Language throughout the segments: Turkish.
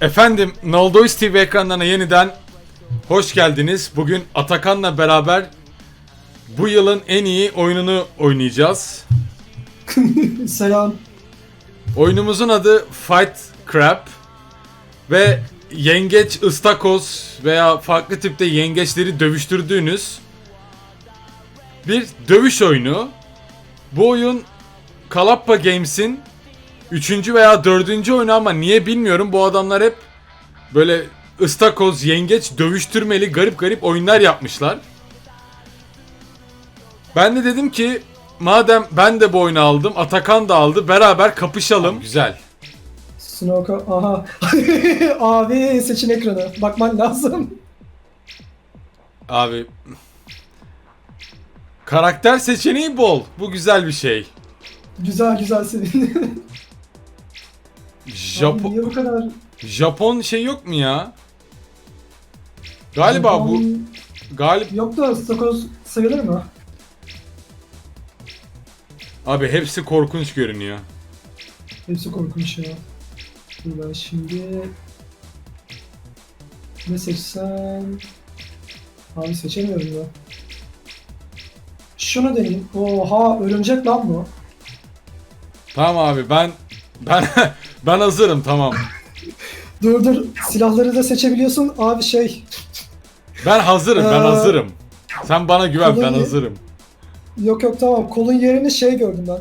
Efendim, Noldoys TV ekranlarına yeniden hoş geldiniz. Bugün Atakan'la beraber bu yılın en iyi oyununu oynayacağız. Selam. Oyunumuzun adı Fight Crab ve yengeç, ıstakoz veya farklı tipte yengeçleri dövüştürdüğünüz bir dövüş oyunu. Bu oyun Kalappa Games'in 3. veya 4. oyunu ama niye bilmiyorum bu adamlar hep böyle ıstakoz, yengeç dövüştürmeli garip garip oyunlar yapmışlar. Ben de dedim ki madem ben de bu oyunu aldım, Atakan da aldı, beraber kapışalım. Güzel. Snoka. Aha. Abi seçim ekranı. Bakman lazım. Abi karakter seçeneği bol. Bu güzel bir şey. Güzel güzel senin. Japon Niye bu kadar? Japon şey yok mu ya? Galiba bu Japon- galip Yok da Stakoz sayılır mı? abi hepsi korkunç görünüyor. Hepsi korkunç ya. Dur ben şimdi... Ne seçsem... Abi seçemiyorum ya. Şunu deneyeyim. Oha örümcek lan bu. Tamam abi ben ben ben hazırım tamam. Dur dur silahları da seçebiliyorsun. Abi şey Ben hazırım ben Ee, hazırım. Sen bana güven ben hazırım. Yok yok tamam kolun yerini şey gördüm ben.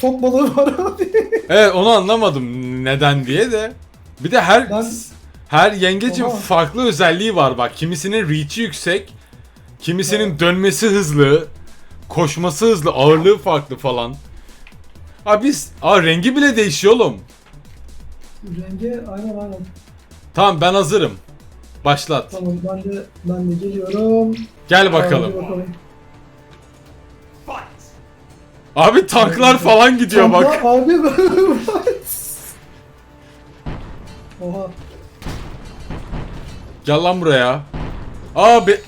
Fok balığı var abi. Evet onu anlamadım neden diye de. Bir de her Ben- her yengecin Oha. farklı özelliği var bak. Kimisinin reach'i yüksek, kimisinin dönmesi hızlı, koşması hızlı, ağırlığı farklı falan. Abi biz Aa rengi bile değişiyor oğlum. Rengi aynen aynen. Tamam ben hazırım. Başlat. Tamam ben de ben de geliyorum. Gel bakalım. Hadi bakalım. Abi tanklar falan gidiyor bak. Abi Oha. Gel lan buraya. Aa, be...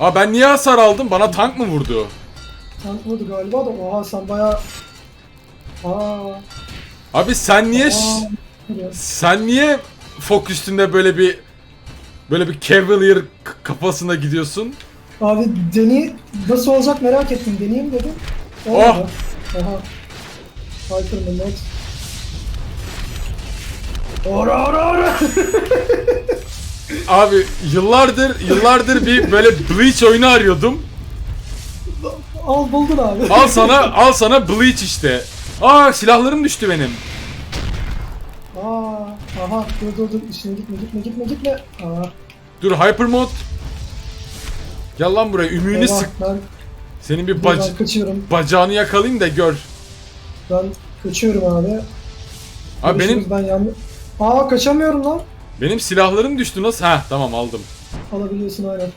Aa ben niye hasar aldım? Bana tank mı vurdu? Tank vurdu galiba da oha sen baya Aa. Abi sen niye ş- aa. Sen niye fok üstünde böyle bir böyle bir cavalier kafasına gidiyorsun? Abi deney nasıl olacak merak ettim. Deneyeyim dedim. Oh! Olmadı. Aha. Hyperman Ora ora ora. Abi yıllardır yıllardır bir böyle Bleach oyunu arıyordum. Al buldun abi. Al sana al sana Bleach işte. Aa silahlarım düştü benim. Aa, aha dur dur dur işine gitme gitme gitme gitme. Aa, Dur hyper mod. Gel lan buraya ümüğünü eyvah, sık. ben, Senin bir bac ben kaçıyorum. bacağını yakalayayım da gör. Ben kaçıyorum abi. Abi benim Görüşürüz, ben yandım. Aa kaçamıyorum lan. benim silahlarım düştü nasıl? Ha tamam aldım. Alabiliyorsun aynen.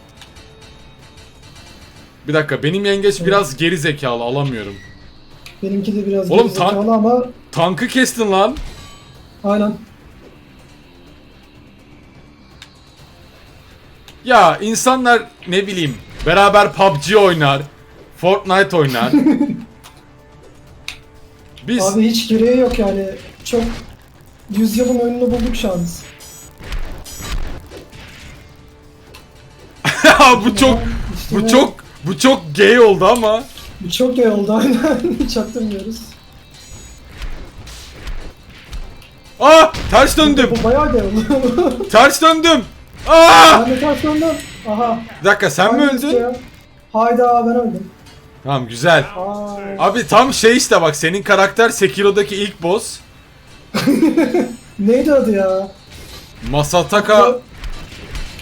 Bir dakika benim yengeç biraz geri zekalı alamıyorum. Benimki de biraz Oğlum, gerizekalı tank- ama Tankı kestin lan. Aynen. Ya insanlar ne bileyim beraber PUBG oynar. Fortnite oynar. Biz Abi hiç gereği yok yani. Çok yüzyılın oyununu bulduk an. biz. bu çok bu çok bu çok gay oldu ama. Bu çok iyi oldu aynen. Çaktırmıyoruz. Aa ters döndüm. Bu bayağı oldu. Ters döndüm. Aa! ben de ters döndüm. Aha. Bir dakika sen mi öldün? ya? Hayda ben öldüm. Tamam güzel. Aa, Abi tam şey işte bak senin karakter Sekiro'daki ilk boss. neydi adı ya? Masataka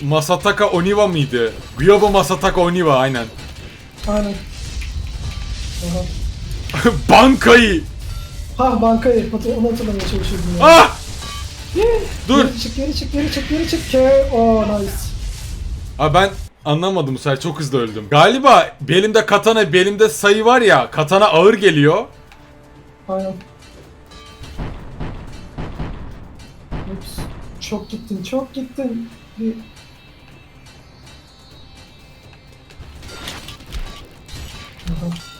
Masataka Oniwa mıydı? Gyobo Masataka Oniwa aynen. Aynen. Aha. Bankayı. Ha bankayı hatır- onu hatırlamaya çalışıyordum ya. Ah! Dur. Geri çık geri çık geri çık geri çık. Ke oh nice. Abi ben anlamadım bu sefer çok hızlı öldüm. Galiba belimde katana belimde sayı var ya katana ağır geliyor. Aynen. Ups. Çok gittin çok gittin. Bir... Aha.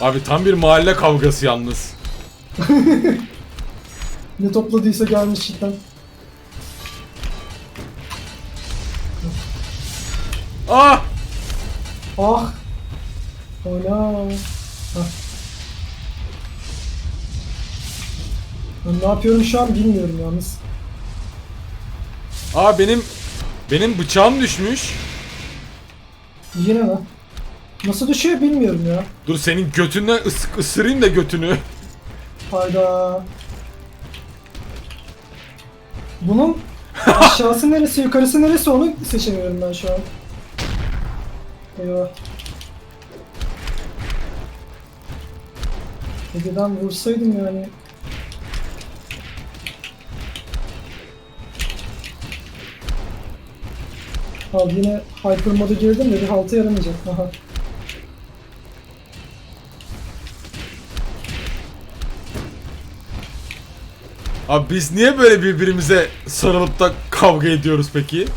Abi tam bir mahalle kavgası yalnız. ne topladıysa gelmiş cidden. Ah! Ah! Hala. Heh. Ben ne yapıyorum şu an bilmiyorum yalnız. Aa benim benim bıçağım düşmüş. Yine lan. Nasıl düşüyor bilmiyorum ya. Dur senin götünden ıs ısırayım da götünü. Hayda. Bunun aşağısı neresi, yukarısı neresi onu seçemiyorum ben şu an. Eyvah. Önceden vursaydım yani. Abi yine hyper moda girdim de bir halta yaramayacak. Aha. Abi biz niye böyle birbirimize sarılıp da kavga ediyoruz peki?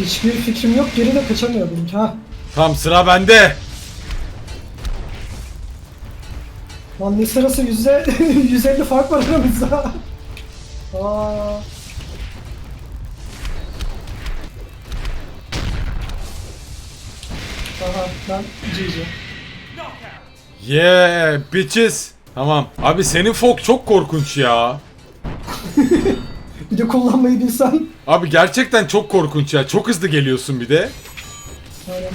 Hiçbir fikrim yok, geri de kaçamıyordum. Ha. Tamam sıra bende. Lan ne sırası yüzde 150 fark var aramızda. Aa. Aha ben GG. Yeah bitches. Tamam. Abi senin fok çok korkunç ya. Bir de kullanmayı bilsen. Abi gerçekten çok korkunç ya. Çok hızlı geliyorsun bir de. Aynen.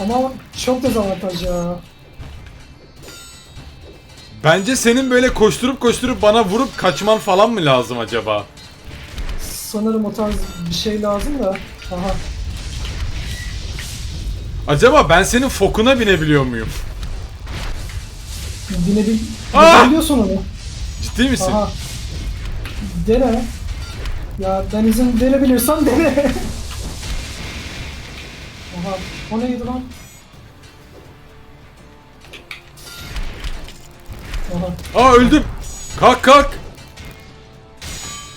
Ama çok dezavantaj ya. Bence senin böyle koşturup koşturup bana vurup kaçman falan mı lazım acaba? Sanırım o tarz bir şey lazım da. Aha. Acaba ben senin fokuna binebiliyor muyum? Binebil... Ah! Binebiliyorsun onu. Ciddi misin? Aha. Dene. Ya ben izin verebilirsem dene. Aha. O neydi lan? Aha. Aa öldüm. Kalk kalk.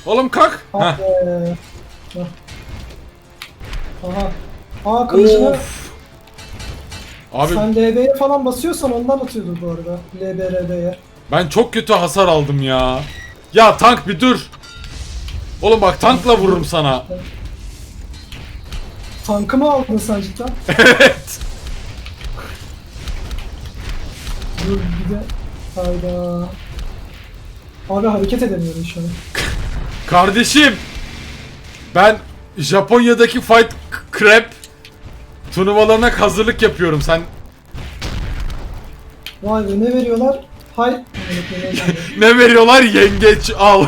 Oğlum kalk. Ah. Hah. Aha. Aa kılıcını. Abi sen LB'ye falan basıyorsan ondan atıyordur bu arada. LBRB'ye. Ben çok kötü hasar aldım ya. Ya tank bir dur. Oğlum bak tankla vururum sana. Tankı mı aldın sen cidden? evet. Dur bir de. Hayda. Abi hareket edemiyorum şu an. Kardeşim. Ben Japonya'daki Fight Crab turnuvalarına hazırlık yapıyorum. Sen Vay be ne veriyorlar? Hay. ne veriyorlar? Yengeç al.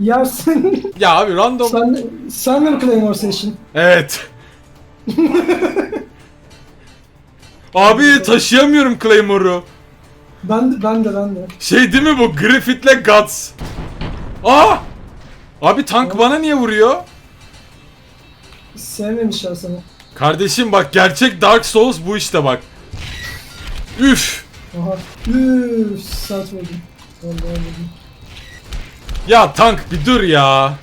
Yersin. Ya abi random. sen, sen mi Claymore Session? Evet. abi taşıyamıyorum Claymore'u. Ben de, ben de ben de. Şey değil mi bu? Griffith'le Guts. Aa! Abi tank bana niye vuruyor? Sevmemişler seni. Kardeşim bak gerçek Dark Souls bu işte bak. Üf. Aha. Üff sert vurdum. Vallahi. Ya tank bir dur ya.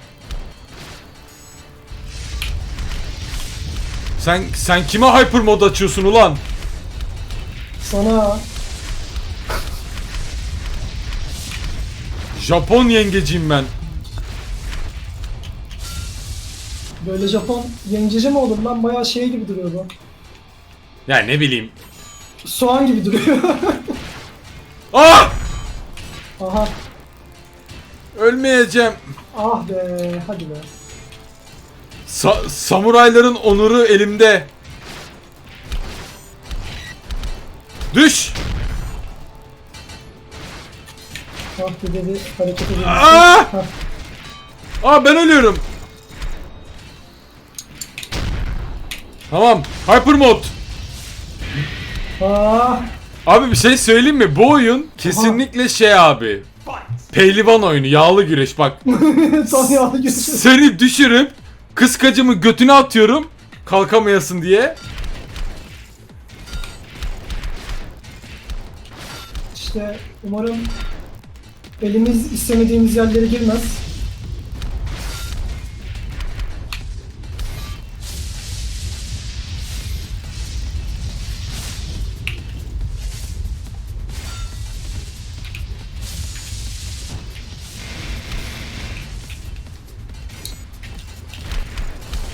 Sen sen kime hyper mod açıyorsun ulan? Sana Japon yengeciyim ben. böyle Japon yengeci mi olur lan? Bayağı şey gibi duruyor bu. Ya ne bileyim. Soğan gibi duruyor. Ah! Aha. Ölmeyeceğim. Ah be. Hadi be. Sa- samurayların onuru elimde. Düş. Ah hareket edebilirsin. Aa! Aa ben ölüyorum. Tamam. Hyper mod. Ah. Abi bir şey söyleyeyim mi? Bu oyun kesinlikle şey abi. Pehlivan oyunu, yağlı güreş bak. Son yağlı gözü. Seni düşürüp kıskacımı götüne atıyorum kalkamayasın diye. İşte umarım elimiz istemediğimiz yerlere girmez.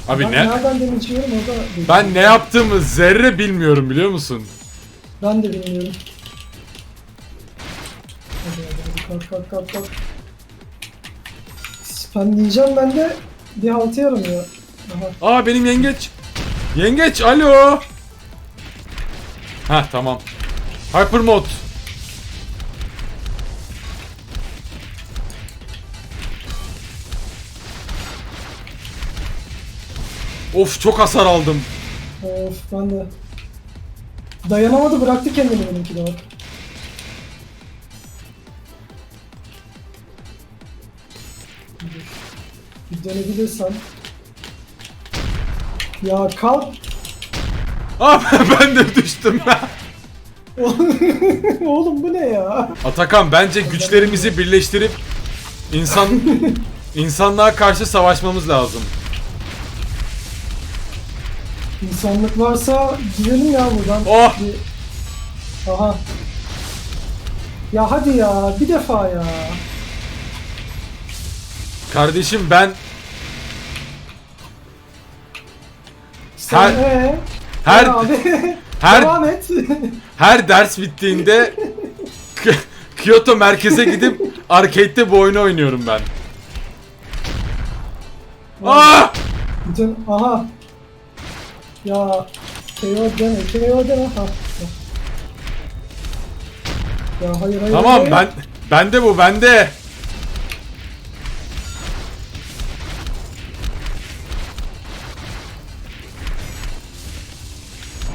Abi ben ne? nereden demin yiyorum o da değil. Ben ne yaptığımı zerre bilmiyorum biliyor musun? Ben de bilmiyorum. Hadi hadi hadi kalk kalk kalk kalk. Ben diyeceğim ben de bir haltı yaramıyor. Aha. Aa benim yengeç. Yengeç alo. Ha tamam. Hyper mod. Of çok hasar aldım. Of ben de. Dayanamadı bıraktı kendini benimki de bak. Bir dönebilirsen. Ya kalk. Aa ben de düştüm. Oğlum bu ne ya? Atakan bence güçlerimizi birleştirip insan insanlığa karşı savaşmamız lazım. İnsanlık varsa gidelim ya buradan. Oh! Bir- Aha. Ya hadi ya bir defa ya. Kardeşim ben Sen Her- ee? her her Devam et. her ders bittiğinde K- Kyoto merkeze gidip arcade'de bu oyunu oynuyorum ben. Aa! Bütün aha. Ya KO deme, KO deme. Ha. Ya hayır hayır. Tamam hayır. ben bende bu bende.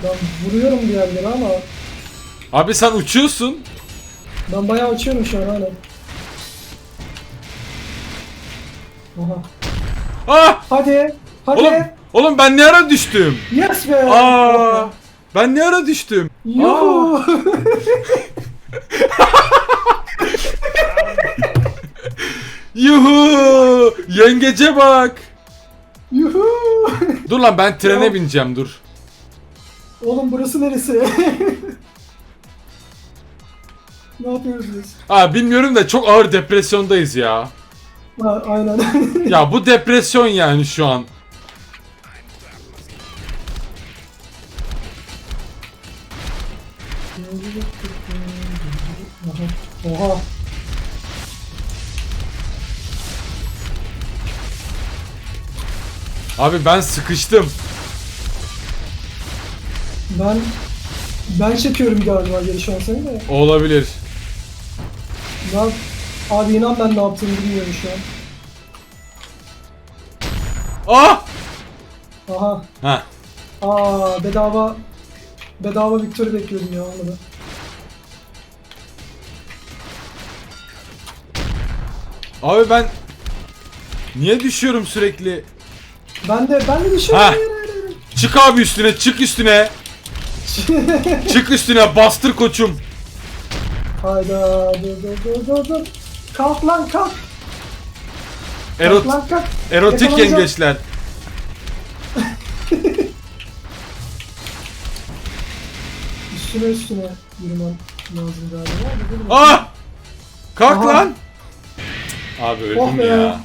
Ben vuruyorum bir yerlere ama Abi sen uçuyorsun. ben bayağı uçuyorum şu an hala. Aha. Ah! Hadi. Hadi. Oğlum oğlum ben ne ara düştüm? Yes be. Aa! Ben ne ara düştüm? Yuhu. Yuhu! Yengece bak. Yuhu. Dur lan ben trene Ya. bineceğim dur. Oğlum burası neresi? ne yapıyoruz biz? Aa bilmiyorum da çok ağır depresyondayız ya. Ha, aynen. Ya bu depresyon yani şu an. Oha. Abi ben sıkıştım. Ben ben çekiyorum galiba geri şu an seni de. Olabilir. Ya, abi inan ben ne yaptığımı bilmiyorum şu an. Ah! Aha. Ha. Aa bedava bedava Victory bekliyordum ya olmadı. Abi ben niye düşüyorum sürekli? Ben de ben de şey Ha. hayır. Çık abi üstüne, çık üstüne. Çık üstüne, bastır koçum. Hayda dur dur dur dur dur. Kalk lan kalk. Erot, Kalk lan kalk. erotik Yakalanacağım. yengeçler. Üstüne üstüne yürümem lazım galiba. Ah! Kalk Aha. lan. Abi öldüm Oh be. ya.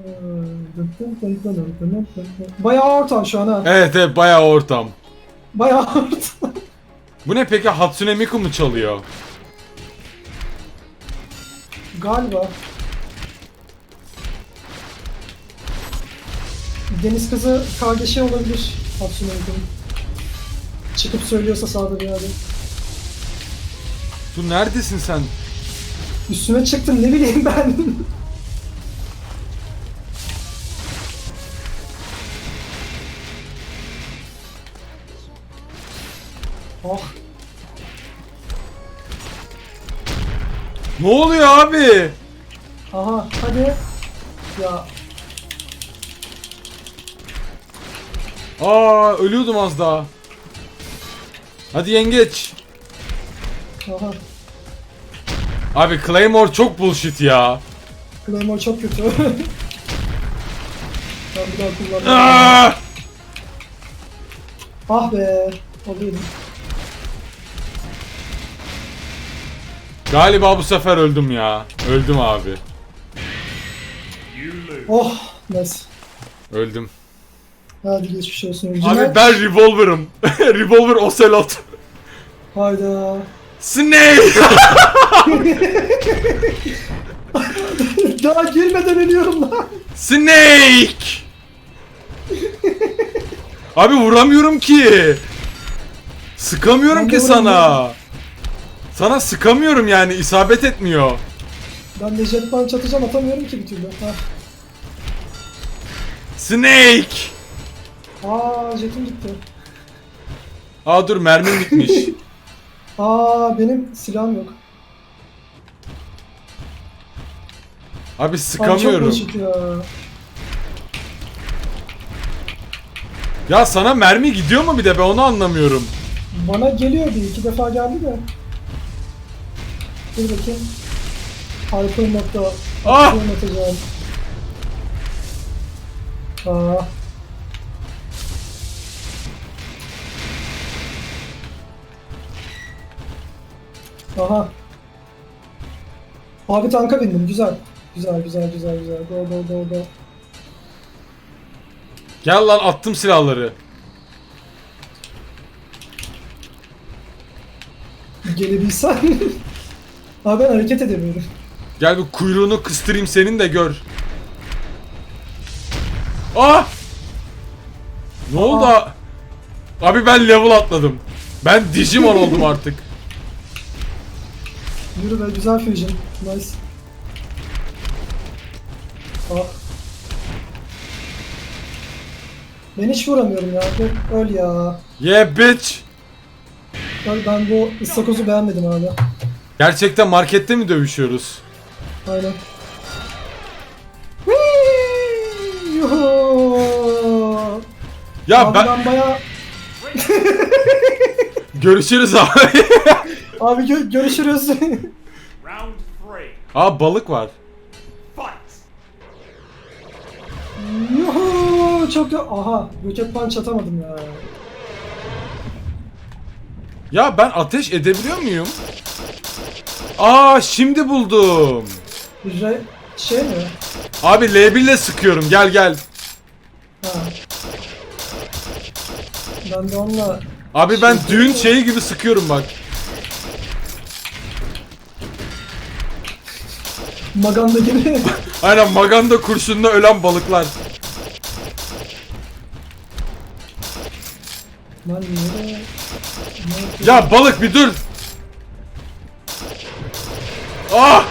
Bayağı ortam şu an ha. Evet evet bayağı ortam. Bayağı ortam. Bu ne peki Hatsune Miku mu çalıyor? Galiba. Deniz kızı kardeşi olabilir Hatsune Miiku'nun. Çıkıp söylüyorsa sağda bir yerde. Dur neredesin sen? Üstüne çıktım ne bileyim ben. oh. Ne oluyor abi? Aha hadi. Ya Aa ölüyordum az daha. Hadi yengeç. Abi Claymore çok bullshit ya. Claymore çok kötü. ben bir daha kullanmam. Aa! Ah be. Oluyordu. Galiba bu sefer öldüm ya. Öldüm abi. Oh. Nice. Öldüm. Hadi geçmiş olsun. Abi ben Revolver'ım. Revolver Ocelot. Hayda. Snake! Daha girmeden ölüyorum lan. Snake! Abi vuramıyorum ki. Sıkamıyorum Ben ki sana. Sana sıkamıyorum yani isabet etmiyor. Ben de jet punch atacağım atamıyorum ki bir türlü. Ha. Snake! Aa jetim gitti. Aa dur mermim bitmiş. Aa benim silahım yok. Abi Abi çok sıkamıyorum. boşluk ya. Ya sana mermi gidiyor mu bir de ben onu anlamıyorum. Bana geliyor bir iki defa geldi de. Dur bakayım. Hyper nokta. Ah! Hyper atacağım. Aa. Aha. Abi tanka bindim. Güzel. Güzel güzel güzel güzel. Go go go go. Gel lan attım silahları. Gelebilsen. Abi ben hareket edemiyorum. Gel bir kuyruğunu kıstırayım senin de gör. Ah! Ne oldu? a- Abi ben level atladım. Ben Digimon oldum artık. Yürü be güzel fusion. Nice. Ah. Ben hiç vuramıyorum ya. Öl ya. Yeah bitch. Öl, ben bu ıstakozu beğenmedim abi. Gerçekten markette mi dövüşüyoruz? Aynen. Whee! Ya abi ben... ben, bayağı... Görüşürüz abi. Abi gö- görüşürüz. Round three. Aa balık var. Fight. Yuhu! Çok ya... Aha. Roket punch atamadım ya. Ya ben ateş edebiliyor muyum? Aa şimdi buldum. Re... Şey mi? Abi L1 ile sıkıyorum gel gel. Ha. Ben de onunla Abi ben düğün şeyi gibi sıkıyorum bak. Maganda gibi. Aynen maganda kurşunla ölen balıklar. Lan Ya balık bir dur. Ah!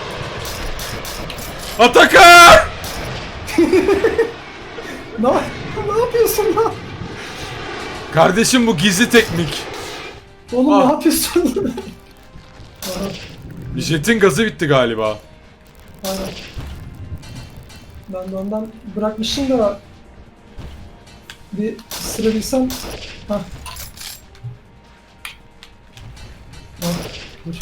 Atakan! ne, ne yapıyorsun lan? Kardeşim bu gizli teknik. Oğlum Ah. ne yapıyorsun? Jet'in gazı bitti galiba. Aynen. Ben de ondan bırakmışım da bir sırabilsem. Hah. Ah, dur.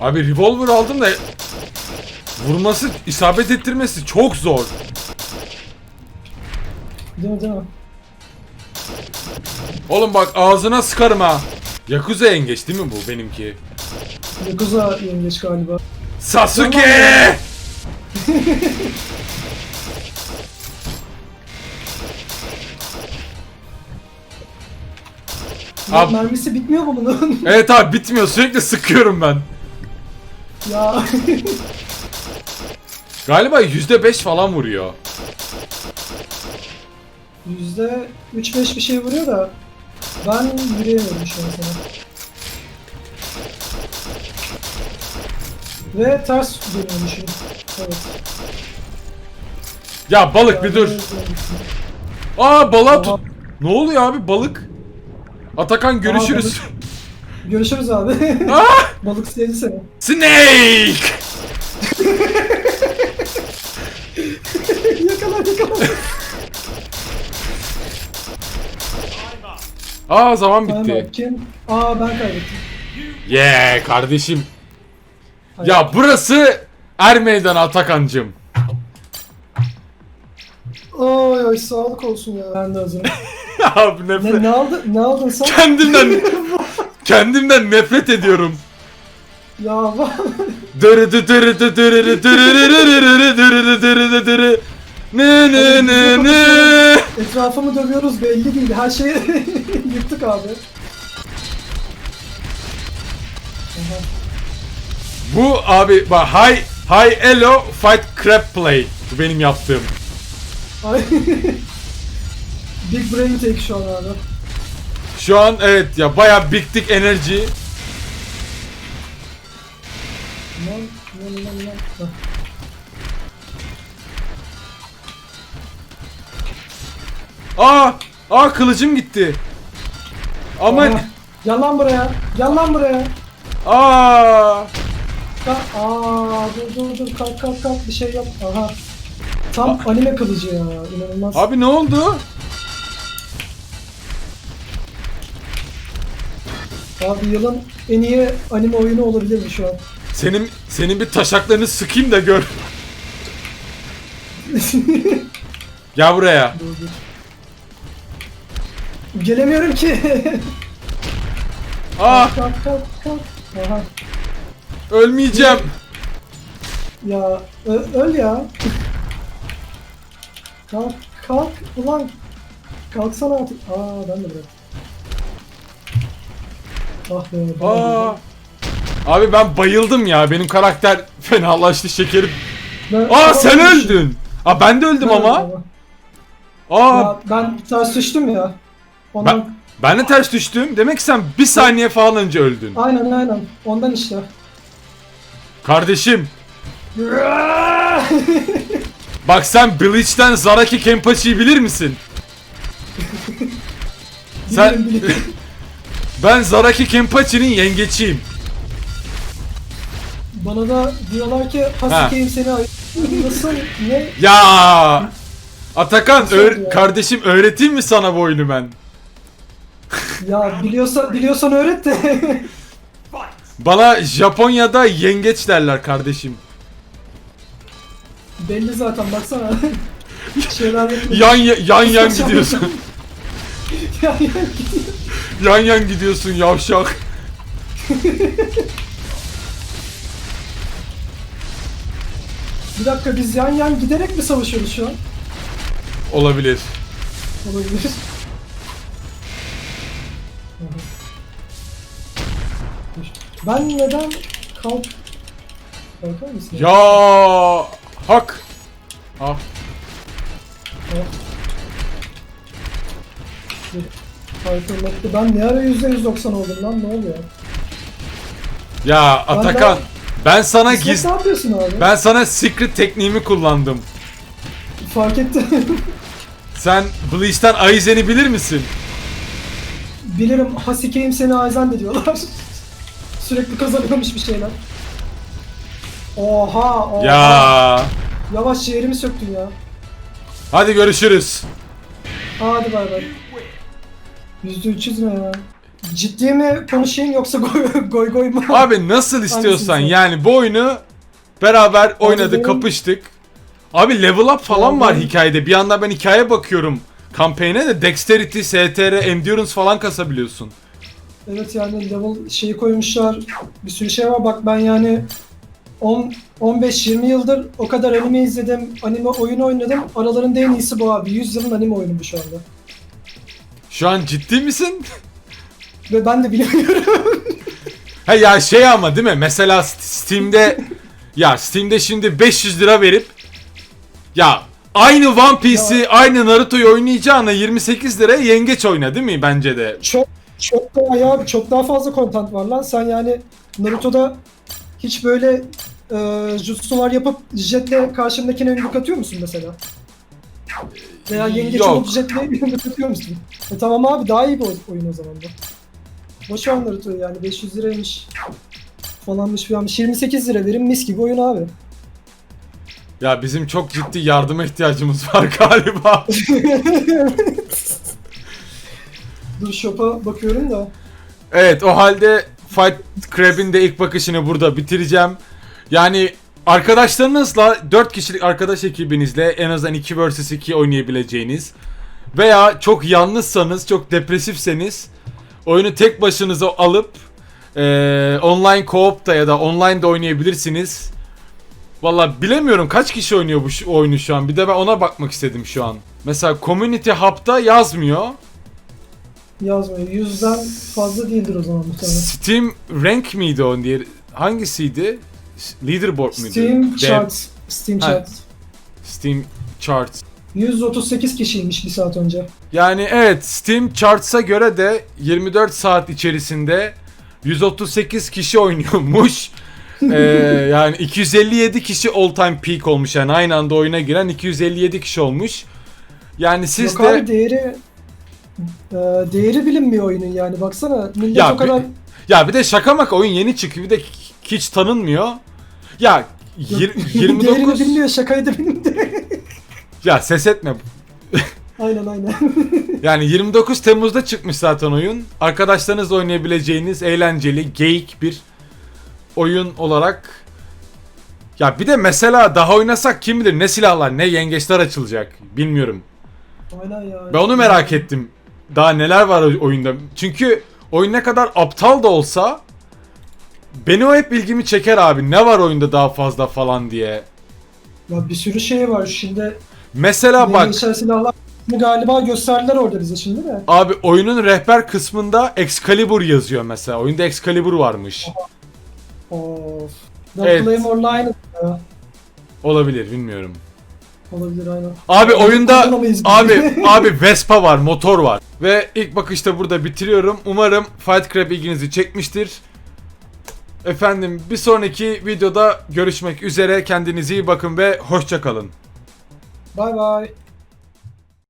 Abi revolver aldım da vurması, isabet ettirmesi çok zor. Değil mi değil mi? Oğlum bak ağzına sıkarım ha. Yakuza yengeç değil mi bu benimki? Yakuza yengeç galiba. Sasuke! Abi- Mermisi bitmiyor mu bunun? Evet abi bitmiyor sürekli sıkıyorum ben. ya. Galiba %5 falan vuruyor. Yüzde 3-5 bir şey vuruyor da ben yürüyemiyorum şu an sana. Ve ters dönüyormuşum. Evet. Ya balık bir dur. Aa balığa tut. Ne oluyor abi balık? Atakan görüşürüz. Görüşürüz abi. Ah! Balık sevdi seni. Snake! yakala yakala. Aa zaman Tamam bitti. kim? Aa ben kaybettim. Yeah kardeşim. Ya burası Er Meydanı Atakancım. Ay ay sağlık olsun ya. Ben de hazırım. Abi ne, nefret. ne aldın? Ne aldın sen? Kendimden kendimden nefret ediyorum. ya bak. Dırı dı dırı dı dırı dı dırı dı dırı dı dırı dı dırı dı dırı. Ne ne ne ne. Etrafımı dövüyoruz belli değil. Her şeyi yıktık abi. Aha. Bu abi bak high high elo fight crab play. Bu benim yaptığım. Ay. Big brain take şu an abi. Şu an evet ya bayağı big dick enerji. Lan lan lan lan. Aa! Aa kılıcım gitti. Aman. Aa, Gel lan buraya. Gel lan buraya. Aa! Kalk. Aa dur dur dur kalk kalk kalk bir şey yap. Aha. Tam anime kılıcı ya. İnanılmaz. Abi ne oldu? Abi yılın en iyi anime oyunu olabilir mi şu an? Senin senin bir taşaklarını sıkayım da gör. Gel buraya. Dur dur. Gelemiyorum ki. Aa! kalk kalk kalk. Aha. Ölmeyeceğim. Ya ö- öl ya. kalk kalk ulan. Kalksana artık. Aa ben de bırak. Ah be. Aa! Abi ben bayıldım ya. Benim karakter fenalaştı şekerim. Ben- Aa sen Ben- öldün. Aa ben de öldüm ama. Aa Ya ben ters düştüm ya. Ondan, ben ben de ters düştüm. Demek ki sen bir saniye falan önce öldün. Aynen aynen. Ondan işte. Kardeşim bak sen Bleach'ten Zaraki Kenpachi'yi bilir misin? Sen-. Ben Zaraki Kenpachi'nin yengeçiyim. Bana da diyorlar ki Hasike'yim seni ay- Nasıl? Ne? Ya Atakan öğ- ya? kardeşim öğreteyim mi sana bu oyunu ben? Ya biliyorsa biliyorsan öğret de. Bana Japonya'da yengeç derler kardeşim. Belli zaten baksana. Şeyler. Yan ya- yan yan gidiyorsun. Ya, ya, yan yan gidiyorsun yavşak. Bir dakika biz yan yan giderek mi savaşıyoruz şu an? Olabilir. Olabilir. Ben neden kalk... Kalkar mısın? Ya hak. Ah. Hyperlock'ta ben ne ara %190 oldum lan ne oluyor? Ya Atakan ben sana İsmet giz ne yapıyorsun abi? ben sana secret tekniğimi kullandım. Fark ettim. Sen Bleach'ten Aizen'i bilir misin? Bilirim Hasike'yim seni Aizen de diyorlar. Sürekli kazanıyormuş bir şeyler. Oha oha. Ya. Yavaş ciğerimi söktün ya. Hadi görüşürüz. Hadi bay bay. %300 ne ya? Ciddi mi konuşayım yoksa goy goy, goy mu? Abi nasıl istiyorsan Hangisini? yani bu oyunu beraber oynadık, benim- kapıştık. Abi level up falan Ya var hikayede. Bir anda ben hikaye bakıyorum. Kampanyaya da Dexterity, STR, Endurance falan kasabiliyorsun. Evet yani level şeyi koymuşlar. Bir sürü şey var. Bak ben yani 10 15-20 yıldır o kadar anime izledim. Anime oyun oynadım. Aralarında en iyisi bu abi. 100 yılın anime oyunu bu şu anda. Şu an ciddi misin? Ve ben de bilmiyorum. ha ya şey ama değil mi? Mesela Steam'de ya Steam'de şimdi 500 lira verip ya aynı One Piece'i, aynı Naruto'yu oynayacağına 28 liraya yengeç oyna değil mi bence de? çok çok daha ya çok daha fazla content var lan. Sen yani Naruto'da hiç böyle e, jutsular yapıp jetle karşındakine yumruk atıyor musun mesela? Veya yengeç olup jetle yumruk atıyor musun? E tamam abi daha iyi bir oy- oyun o zaman bu. Boş ver Naruto'yu yani 500 liraymış falanmış filanmış 28 lira verin mis gibi oyun abi. Ya bizim çok ciddi yardıma ihtiyacımız var galiba. Dur shop'a bakıyorum da. Evet o halde Fight Crab'in de ilk bakışını burada bitireceğim. Yani arkadaşlarınızla 4 kişilik arkadaş ekibinizle en azından 2 vs 2 oynayabileceğiniz veya çok yalnızsanız, çok depresifseniz oyunu tek başınıza alıp eee, online co-op'ta ya da online de oynayabilirsiniz. Valla bilemiyorum kaç kişi oynuyor bu oyunu şu an. Bir de ben ona bakmak istedim şu an. Mesela Community Hub'da yazmıyor. Yazmıyor. Yüzden fazla değildir o zaman muhtemelen. Steam Rank miydi o diğer? Hangisiydi? Leaderboard muydu? Steam Charts. Steam Ha. Charts. Steam Charts. 138 kişiymiş bir saat önce. Yani evet Steam Charts'a göre de 24 saat içerisinde 138 kişi oynuyormuş. Ee, yani 257 kişi all time peak olmuş yani aynı anda oyuna giren 257 kişi olmuş. Yani siz Yok de abi değeri e, değeri bilinmiyor oyunun yani baksana millet Ya o kadar ya bir de şaka maka oyun yeni çıkıyor bir de hiç tanınmıyor. Ya yir- değerini 29 bilmiyor şakayı da bilmiyor. ya ses etme. aynen aynen. Yani 29 Temmuz'da çıkmış zaten oyun. Arkadaşlarınızla oynayabileceğiniz eğlenceli, geyik bir oyun olarak ya bir de mesela daha oynasak kim bilir ne silahlar ne yengeçler açılacak bilmiyorum. aynen ya. Ben onu merak ettim. Daha neler var oyunda. Çünkü oyun ne kadar aptal da olsa beni o hep ilgimi çeker abi. Ne var oyunda daha fazla falan diye. Ya bir sürü şey var şimdi. Mesela bak silahlar galiba gösterdiler orada bize şimdi de. abi oyunun rehber kısmında Excalibur yazıyor mesela. Oyunda Excalibur varmış. Of. Evet. Evet. Claymore Line ya. Olabilir bilmiyorum. Olabilir aynen. Abi oyunda kullanamayız biz. abi abi Vespa var, motor var. Ve ilk bakışta burada bitiriyorum. Umarım Fight Club ilginizi çekmiştir. Efendim bir sonraki videoda görüşmek üzere. Kendinize iyi bakın ve hoşça kalın. Bye bye.